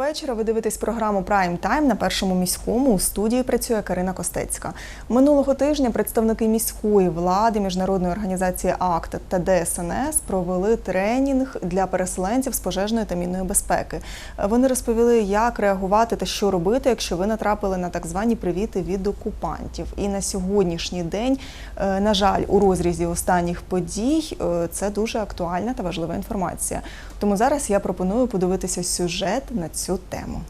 Вечора. Ви дивитесь програму Прайм Тайм на першому міському. У студії працює Карина Костецька. Минулого тижня представники міської влади, міжнародної організації АКТ та ДСНС провели тренінг для переселенців з пожежної та мінної безпеки. Вони розповіли, як реагувати та що робити, якщо ви натрапили на так звані привіти від окупантів. І на сьогоднішній день, е, на жаль, у розрізі останніх подій е, це дуже актуальна та важлива інформація. Тому зараз я пропоную подивитися сюжет на цю тему.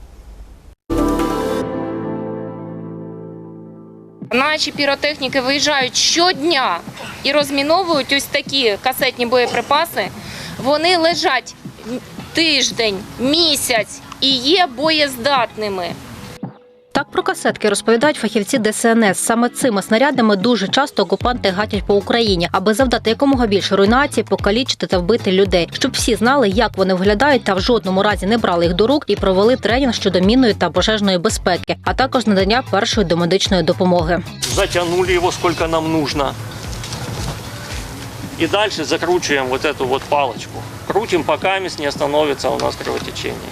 Наші піротехніки виїжджають щодня і розміновують ось такі касетні боєприпаси. Вони лежать тиждень, місяць і є боєздатними. Про касетки розповідають фахівці ДСНС. Саме цими снарядами дуже часто окупанти гатять по Україні, аби завдати якомога більше руйнації, покалічити та вбити людей, щоб всі знали, як вони виглядають, та в жодному разі не брали їх до рук і провели тренінг щодо мінної та пожежної безпеки, а також надання першої домедичної допомоги. затянули его сколько нам нужно. И дальше закручиваем вот эту вот палочку. Крутим, пока не остановится у нас кровотечение.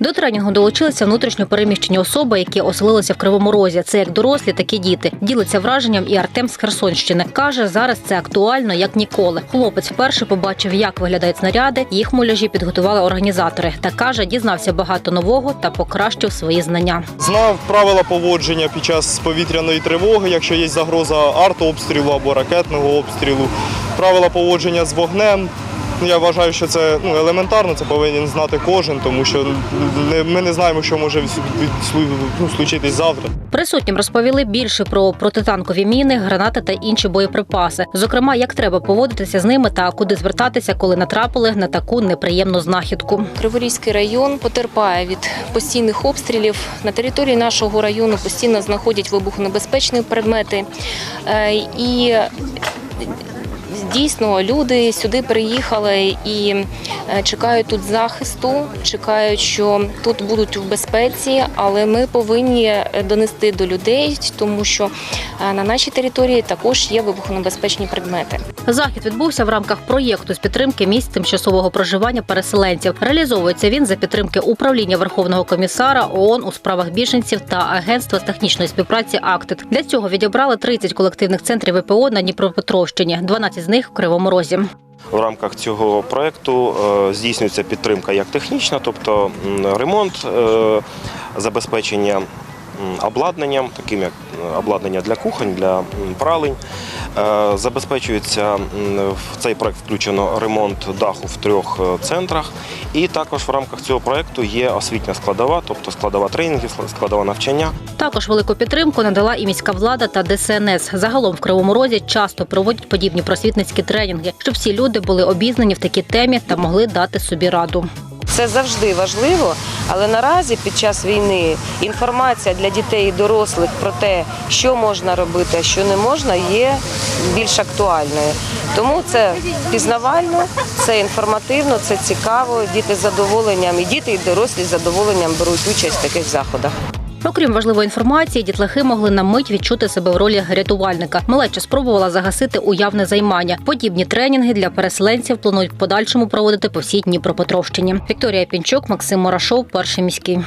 До тренінгу долучилися внутрішньо переміщені особи, які оселилися в Кривому Розі. Це як дорослі, так і діти. Ділиться враженням і Артем з Херсонщини. Каже, зараз це актуально як ніколи. Хлопець вперше побачив, як виглядають снаряди. Їх муляжі підготували організатори. Та каже, дізнався багато нового та покращив свої знання. Знав правила поводження під час повітряної тривоги, якщо є загроза артобстрілу або ракетного обстрілу, правила поводження з вогнем. Ну, Я вважаю, що це ну, елементарно, це повинен знати кожен, тому що не, ми не знаємо, що може ну, случитись завтра. Присутнім розповіли більше про протитанкові міни, гранати та інші боєприпаси. Зокрема, як треба поводитися з ними та куди звертатися, коли натрапили на таку неприємну знахідку. Криворізький район потерпає від постійних обстрілів. На території нашого району постійно знаходять вибухонебезпечні предмети. Е, І дійсно люди сюди приїхали і е, чекають тут захисту, чекають, що тут будуть в безпеці, але ми повинні е, донести до людей, тому що е, на нашій території також є вибухонебезпечні предмети. Захід відбувся в рамках проєкту з підтримки місць тимчасового проживання переселенців. Реалізовується він за підтримки управління Верховного комісара ООН у справах біженців та Агентства з технічної співпраці АКТИТ. Для цього відібрали 30 колективних центрів ВПО на Дніпропетровщині, 12 з них в Кривому Розі. В рамках цього проекту е, здійснюється підтримка як технічна, тобто ремонт, е, забезпечення обладнанням, таким як е, обладнання для кухонь, для пралень. Е, Забезпечується в цей проект включено ремонт даху в трьох е, центрах. І також в рамках цього проекту є освітня складова, тобто складова тренінгів, складова навчання. Також велику підтримку надала і міська влада та ДСНС. Загалом в Кривому Розі часто проводять подібні просвітницькі тренінги, щоб всі люди були обізнані в такій темі та могли дати собі раду. Це завжди важливо, але наразі під час війни інформація для дітей і дорослих про те, що можна робити, а що не можна, є більш актуальною. Тому це пізнавально, це інформативно, це цікаво. Діти з задоволенням, і діти, і дорослі з задоволенням беруть участь в таких заходах. Окрім важливої інформації, дітлахи могли на мить відчути себе в ролі рятувальника. Малеча спробувала загасити уявне займання. Подібні тренінги для переселенців планують в подальшому проводити по всій Дніпропетровщині. Вікторія Пінчук, Максим Морашов, перший міський.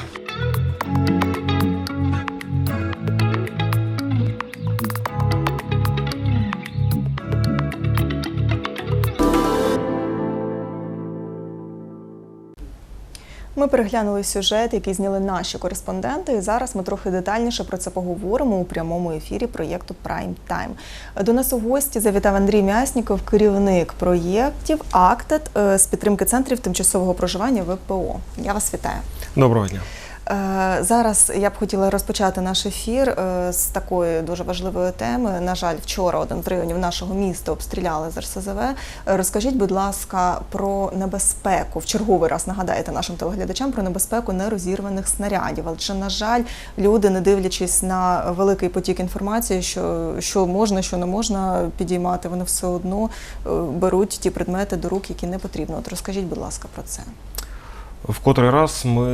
Ми переглянули сюжет, який зняли наші кореспонденти. І зараз ми трохи детальніше про це поговоримо у прямому ефірі проєкту Прайм Тайм. До нас у гості завітав Андрій М'ясніков, керівник проєктів АКТЕТ е, з підтримки центрів тимчасового проживання ВПО. Я вас вітаю. Доброго дня. Е, Зараз я б хотіла розпочати наш ефір е, з такої дуже важливої теми. На жаль, вчора один з районів нашого міста обстріляли з РСЗВ. Е, Розкажіть, будь ласка, про небезпеку. В черговий раз нагадаєте нашим телеглядачам про небезпеку нерозірваних снарядів. Адже, на жаль, люди, не дивлячись на великий потік інформації, що, що можна, що не можна підіймати, вони все одно беруть ті предмети до рук, які не потрібно. От розкажіть, будь ласка, про це. В котрий раз ми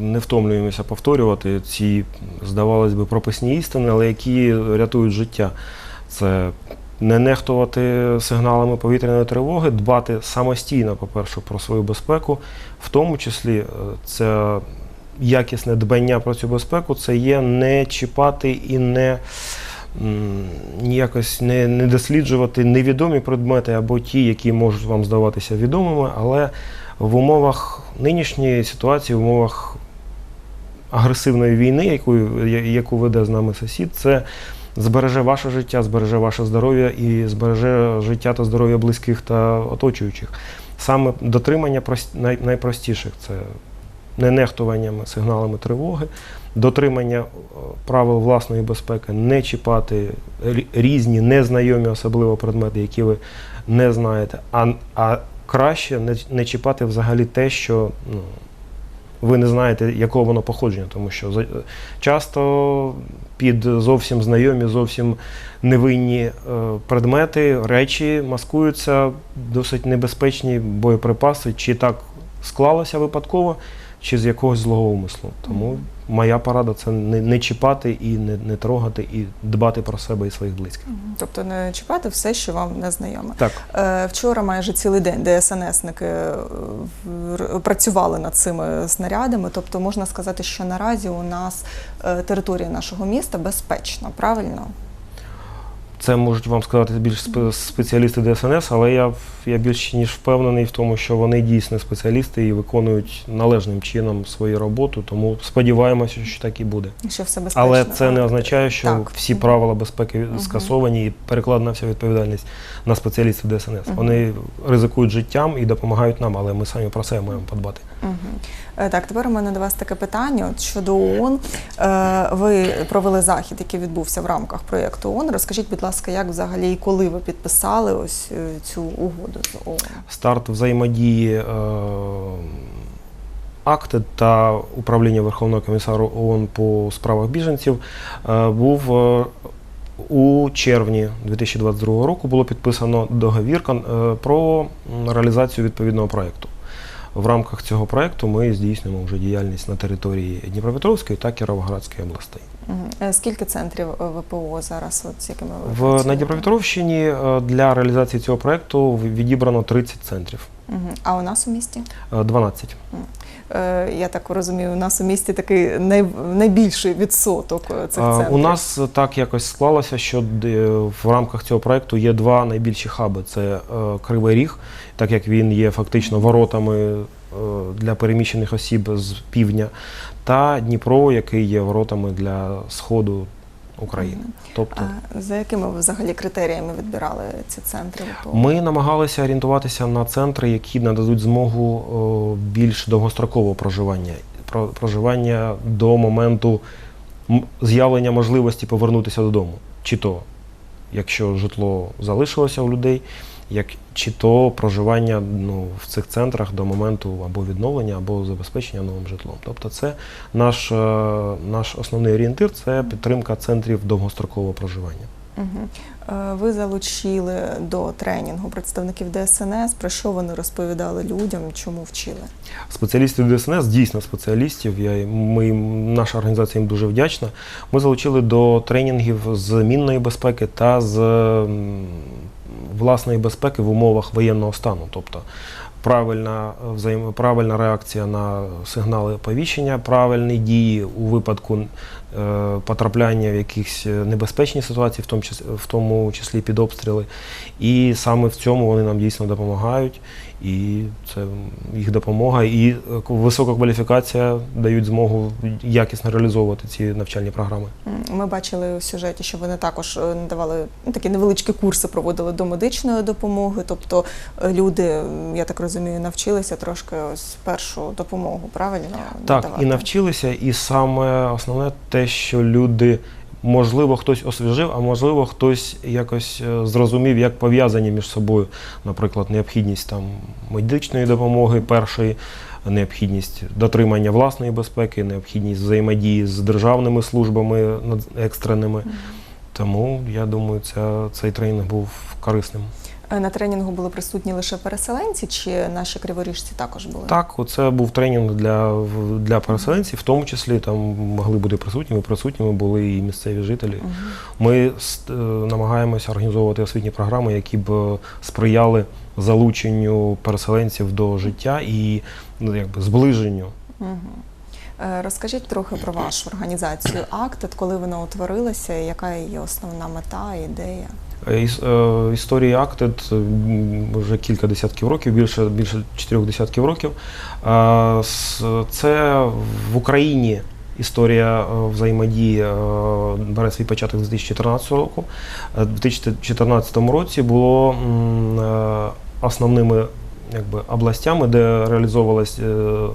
не втомлюємося повторювати ці, здавалось би, прописні істини, але які рятують життя. Це не нехтувати сигналами повітряної тривоги, дбати самостійно, по-перше, про свою безпеку, в тому числі е, це якісне дбання про цю безпеку, це є не чіпати і не ніякось не, не досліджувати невідомі предмети або ті, які можуть вам здаватися відомими, але в умовах нинішньої ситуації, в умовах агресивної війни, яку, яку веде з нами сусід, це збереже ваше життя, збереже ваше здоров'я і збереже життя та здоров'я близьких та оточуючих. Саме дотримання найпростіших це не нехтуваннями сигналами тривоги, дотримання е, правил власної безпеки, не чіпати різні незнайомі особливо предмети, які ви не знаєте, а, а краще не, не чіпати взагалі те, що ну, ви не знаєте, якого воно походження, тому що часто під зовсім знайомі, зовсім невинні е, предмети, речі маскуються досить небезпечні боєприпаси, чи так склалося випадково, чи з якогось злого умислу. Тому моя порада це не, не чіпати і не, не трогати, і дбати про себе і своїх близьких. Тобто не чіпати все, що вам не знайоме. Так. Е, Вчора майже цілий день ДСНСники е, працювали над цими снарядами. Тобто можна сказати, що наразі у нас е, територія нашого міста безпечна, правильно? Це можуть вам сказати більш спеціалісти ДСНС, але я, я більш ніж впевнений в тому, що вони дійсно спеціалісти і виконують належним чином свою роботу. Тому сподіваємося, що так і буде. Що все безпечно. Але це не означає, що Так. всі правила безпеки скасовані і перекладена вся відповідальність на спеціалістів ДСНС. Вони ризикують життям і допомагають нам, але ми самі про себе маємо подбати. Е, Так, тепер у мене до вас таке питання От щодо ООН. Е, Ви провели захід, який відбувся в рамках проєкту ООН. Розкажіть, будь ласка, як взагалі і коли ви підписали ось е, цю угоду з ООН? Старт взаємодії е, акти та управління Верховного комісару ООН по справах біженців е, був е, у червні 2022 року. Було підписано договір е, про реалізацію відповідного проєкту. В рамках цього проєкту ми здійснюємо вже діяльність на території Дніпропетровської та Кіровоградської областей. Е, Скільки центрів е, ВПО зараз, от, з якими ви В працюєте? на Дніпропетровщині е, для реалізації цього проєкту відібрано 30 центрів, А у нас у місті? е, 12. Е, Я так розумію, у нас у місті такий най, найбільший відсоток цих центрів. У нас так якось склалося, що в рамках цього проекту є два найбільші хаби: це Кривий Ріг, так як він є фактично воротами для переміщених осіб з півдня, та Дніпро, який є воротами для сходу України. Тобто А за якими ви взагалі критеріями відбирали ці центри ми намагалися орієнтуватися на центри, які нададуть змогу більш довгострокового проживання, про- проживання до моменту з'явлення можливості повернутися додому. Чи то, якщо житло залишилося у людей, як, чи то проживання ну, в цих центрах до моменту або відновлення, або забезпечення новим житлом. Тобто це наш, е, наш основний орієнтир це підтримка центрів довгострокового проживання. Е, Ви залучили до тренінгу представників ДСНС. Про що вони розповідали людям, чому вчили? Спеціалістів ДСНС, дійсно спеціалістів. Я, ми, наша організація їм дуже вдячна. Ми залучили до тренінгів з мінної безпеки та з власної безпеки в умовах воєнного стану. Тобто правильна, взаєм, правильна реакція на сигнали оповіщення, правильні дії у випадку потрапляння в якісь небезпечні ситуації, в тому числі, в тому числі під обстріли. І саме в цьому вони нам дійсно допомагають. І це їх допомога, і е, висока кваліфікація дають змогу якісно реалізовувати ці навчальні програми. Ми бачили у сюжеті, що вони також е, надавали ну, такі невеличкі курси, проводили до медичної допомоги. Тобто е, люди, я так розумію, навчилися трошки ось першу допомогу, правильно? Так, надавати? і навчилися, і саме основне те, що люди, можливо, хтось освіжив, а можливо, хтось якось е, зрозумів, як пов'язані між собою, наприклад, необхідність там медичної допомоги першої. Необхідність дотримання власної безпеки, необхідність взаємодії з державними службами екстреними. Тому я думаю, ця, цей тренінг був корисним. Е, На тренінгу були присутні лише переселенці, чи наші криворіжці також були? Так, це був тренінг для, для переселенців, в тому числі там могли бути присутніми. Присутніми були і місцеві жителі. Ми е, намагаємося організовувати освітні програми, які б е, сприяли залученню переселенців до життя і ну, якби, зближенню. Е, Розкажіть трохи про вашу організацію «Актед», коли вона утворилася, яка її основна мета, ідея? Е, е, Історії Актед вже кілька десятків років, більше, більше чотирьох десятків років. Е, Це в Україні історія взаємодії бере свій початок з 2014 року. У 2014 році було основними якби, областями, де реалізовувалися е,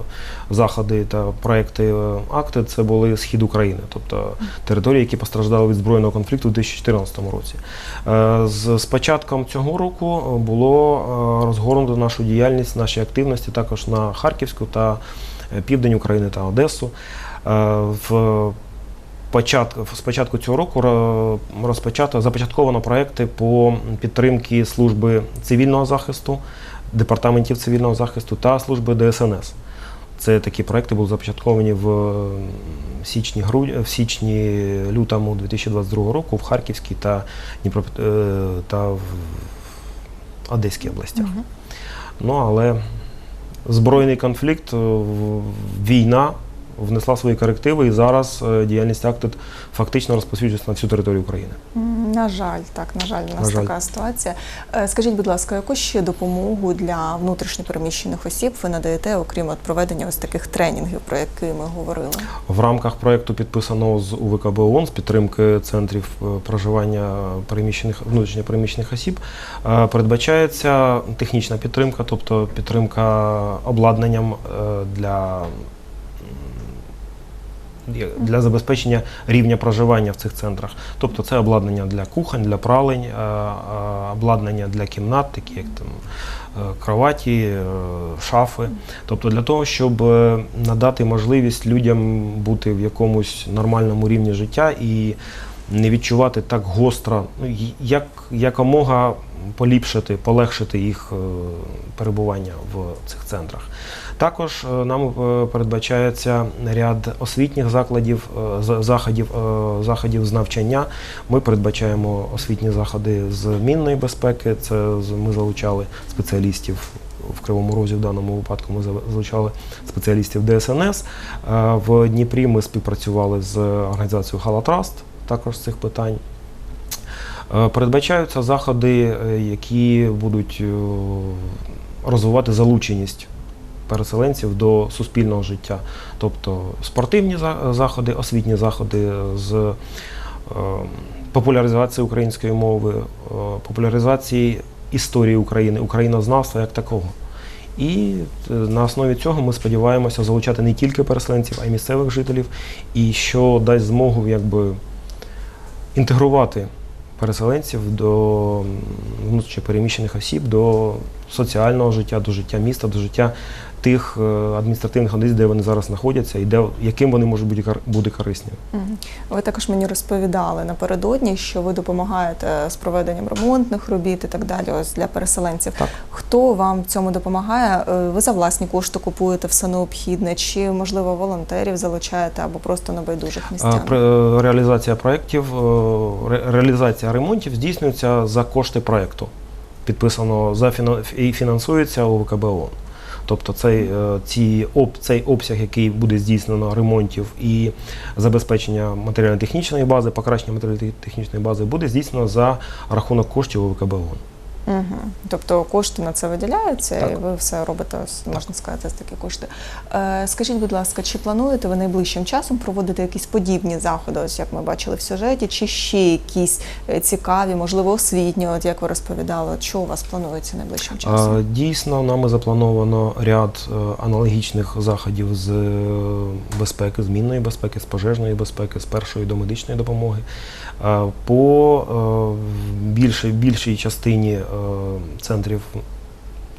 заходи та проекти е, акти, це були схід України, тобто території, які постраждали від збройного конфлікту у 2014 році. Е, З, з початком цього року було розгорнуто нашу діяльність, наші активності також на Харківську та південь України та Одесу. Е, В початку, з цього року розпочато започатковано проекти по підтримці служби цивільного захисту, департаментів цивільного захисту та служби ДСНС. Це такі проекти були започатковані в січні, в січні лютому 2022 року в Харківській та, Дніпро, е, та в Одеській областях. Ну, але збройний конфлікт, е, війна внесла свої корективи, і зараз е, діяльність Актед фактично розповсюджується на всю територію України. На жаль, так, на жаль, у нас На жаль. така ситуація. Е, Скажіть, будь ласка, яку ще допомогу для внутрішньопереміщених осіб ви надаєте, окрім от проведення ось таких тренінгів, про які ми говорили? В рамках проєкту, підписаного з УВКБ ООН з підтримки центрів е, проживання переміщених внутрішньо переміщених осіб, е, передбачається технічна підтримка, тобто підтримка обладнанням для. Для забезпечення рівня проживання в цих центрах. Тобто це обладнання для кухонь, для пралень, е, е, обладнання для кімнат, такі як там е, кроваті, шафи. Тобто для того, щоб надати можливість людям бути в якомусь нормальному рівні життя і не відчувати так гостро, ну, як, якомога поліпшити, полегшити їх е, перебування в цих центрах. Також е, нам е, передбачається ряд освітніх закладів, заходів, заходів з навчання. Ми передбачаємо освітні заходи з мінної безпеки. Це ми залучали спеціалістів в Кривому Розі в даному випадку. Ми залучали спеціалістів ДСНС. В Дніпрі ми співпрацювали з організацією Халатраст також з цих питань. Е, Передбачаються заходи, е, які будуть е, розвивати залученість переселенців до суспільного життя, тобто спортивні заходи, освітні заходи з популяризації української мови, популяризації історії України, українознавства як такого. І на основі цього ми сподіваємося залучати не тільки переселенців, а й місцевих жителів, і що дасть змогу якби інтегрувати переселенців до внутрішньопереміщених осіб, до соціального життя, до життя міста, до життя тих е, адміністративних одиниць, де вони зараз знаходяться, і де яким вони можуть бути бути корисні. Ви також мені розповідали напередодні, що ви допомагаєте з проведенням ремонтних робіт і так далі. Ось для переселенців. Так. Хто вам в цьому допомагає? Е, Ви за власні кошти купуєте все необхідне, чи можливо волонтерів залучаєте або просто небайдужих А, містян? Реалізація проєктів, е, ре- реалізація ремонтів здійснюється за кошти проєкту, підписано за і фінансується ОВКБ ООН. Тобто цей, е, ці, об, цей обсяг, який буде здійснено ремонтів і забезпечення матеріально-технічної бази, покращення матеріально-технічної бази, буде здійснено за рахунок коштів ОВКБ ООН. Угу. Тобто кошти на це виділяються, Так. і ви все робите, можна сказати, з такі кошти. Е, скажіть, будь ласка, чи плануєте ви найближчим часом проводити якісь подібні заходи, ось як ми бачили в сюжеті, чи ще якісь е, цікаві, можливо, освітні, от як ви розповідали, от що у вас планується найближчим часом? А, Дійсно, нами заплановано ряд е, аналогічних заходів з е, безпеки, з мінної безпеки, з пожежної безпеки, з першої до медичної допомоги. По більшій, більшій частині центрів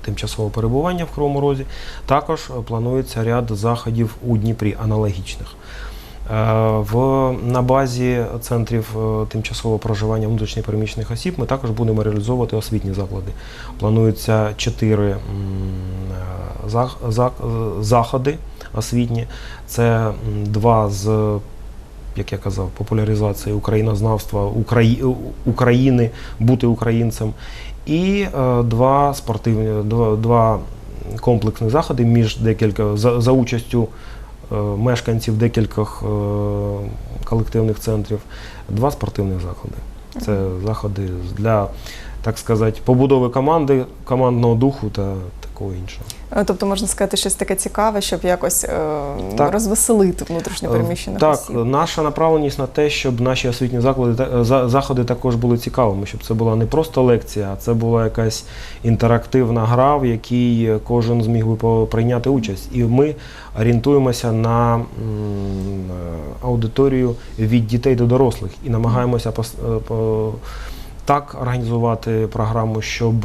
тимчасового перебування в Кривому Розі також е, планується ряд заходів у Дніпрі аналогічних. В, на базі центрів е, тимчасового проживання внутрішньо переміщених осіб ми також будемо реалізовувати освітні заклади. Планується чотири е, е, заходи освітні. Це два з, як я казав, популяризації українознавства Украї... України, бути українцем. І е, два спортивні, два, два комплексних заходи між декілька за, за участю е, мешканців декількох е, колективних центрів, два спортивних заходи. Це заходи для, так сказати, побудови команди, командного духу та такого іншого. Е, Тобто можна сказати щось таке цікаве, щоб якось е, Так. розвеселити внутрішньо переміщених Так, осіб. наша направленість на те, щоб наші освітні заклади заходи також були цікавими, щоб це була не просто лекція, а це була якась інтерактивна гра, в якій кожен зміг би прийняти участь. І ми орієнтуємося на е, аудиторію від дітей до дорослих і намагаємося е, так організувати програму, щоб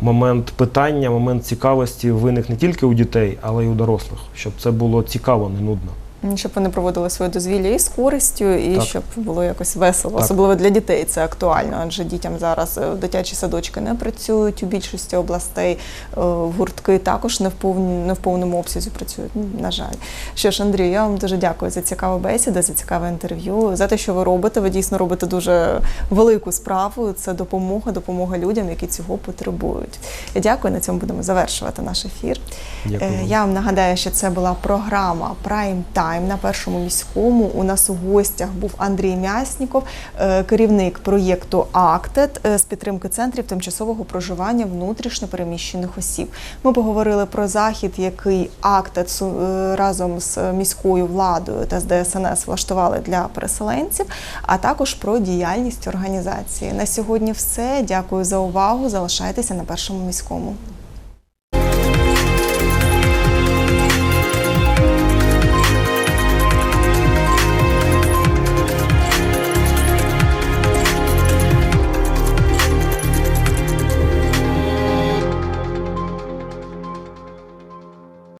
момент питання, момент цікавості виник не тільки у дітей, але й у дорослих, щоб це було цікаво, не нудно. Щоб вони проводили своє дозвілля і з користю, і Так. щоб було якось весело. Так. Особливо для дітей це актуально, адже дітям зараз е, дитячі садочки не працюють у більшості областей. е, Гуртки також не в повні, не в повному обсязі працюють. На жаль. Що ж, Андрію, я вам дуже дякую за цікаву бесіду, за цікаве інтерв'ю, за те, що ви робите. Ви дійсно робите дуже велику справу. Це допомога, допомога людям, які цього потребують. Я дякую. На цьому будемо завершувати наш ефір. Дякую. Е. Я вам нагадаю, що це була програма Prime Time на першому міському. У нас у гостях був Андрій Мясніков, е, керівник проєкту АКТЕТ е, з підтримки центрів тимчасового проживання внутрішньо переміщених осіб. Ми поговорили про захід, який АКТЕТ е, разом з міською владою та з ДСНС влаштували для переселенців, а також про діяльність організації. На сьогодні все. Дякую за увагу. Залишайтеся на першому міському.